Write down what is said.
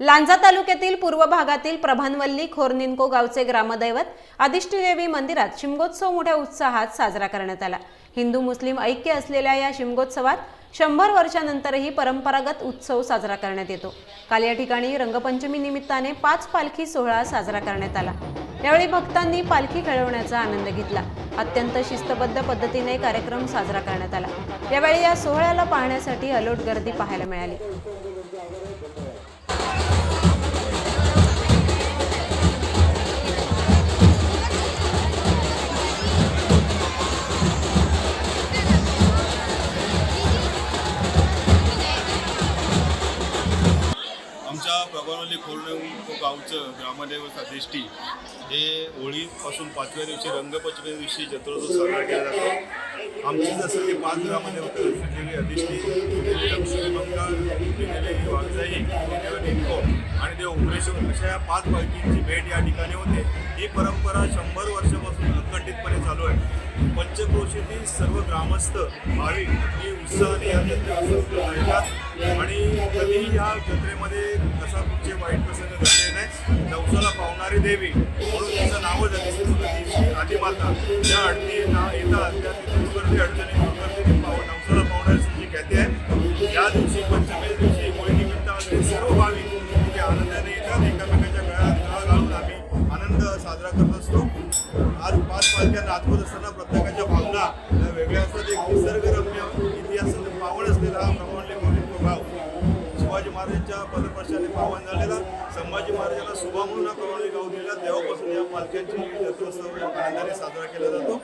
लांजा तालुक्यातील पूर्व भागातील प्रभानवल्ली खोरनिंको गावचे ग्रामदैवत आदिष्टीदेवी मंदिरात शिमगोत्सव मोठ्या उत्साहात साजरा करण्यात आला. हिंदू मुस्लिम ऐक्य असलेल्या या शिमगोत्सवात शंभर वर्षानंतरही परंपरागत उत्सव साजरा करण्यात येतो. काल या ठिकाणी रंगपंचमी निमित्ताने पाच पालखी सोहळा साजरा करण्यात आला. यावेळी भक्तांनी पालखी खेळवण्याचा आनंद घेतला. अत्यंत शिस्तबद्ध पद्धतीने कार्यक्रम साजरा करण्यात आला. यावेळी या सोहळ्याला पाहण्यासाठी अलोट गर्दी पाहायला मिळाली. आमच्या प्रभावली खोरणे गावचं ग्रामदैवत अधिष्ठी हे होळीपासून पाचव्या दिवशी रंगपंचमी दिवशी जत्रोत्सव साजरा केला जातो. आमची जसं ते पाच ग्रामदेवत असलेली अधिष्ठी श्रीदेवी वागजाई आणि ते उमरेश्वर अशा या पाच पालखींची भेट या ठिकाणी होते. ही परंपरा शंभर वर्षापासून अखंडितपणे चालू आहे. पंचक्रोशीतील सर्व ग्रामस्थ भाविक ही उत्साहाने या जत्रेत कधीही या जत्रेमध्ये कसा कुठचे वाईट प्रसंग घडले नाही नवसाला पावणारी देवी म्हणून तिचं नावच आहे आदिमाता ज्या अडचणी येतात त्या दूर करते अडचणी दूर करते ती पाव नवसाला पावणारी जी ख्याती आहे. या दिवशी पंचमी दिवशी होळी निमित्त आलेले सर्व भाविक इथे आनंदाने येतात एकमेकांच्या गळ्यात गळा घालून आम्ही आनंद साजरा करत असतो. आज पाच पालख्या नाचवत असताना प्रत्येकाच्या भावना वेगळ्या असतात. एक निसर्गरम्य इतिहास पावण असलेला महाराजांच्या पदस्पर्शाने पावन झालेला संभाजी महाराजांना सुभा म्हणून हा प्रभावली गाव दिलेला तेव्हापासून या पालख्यांची रथोत्सव आनंदाने साजरा केला जातो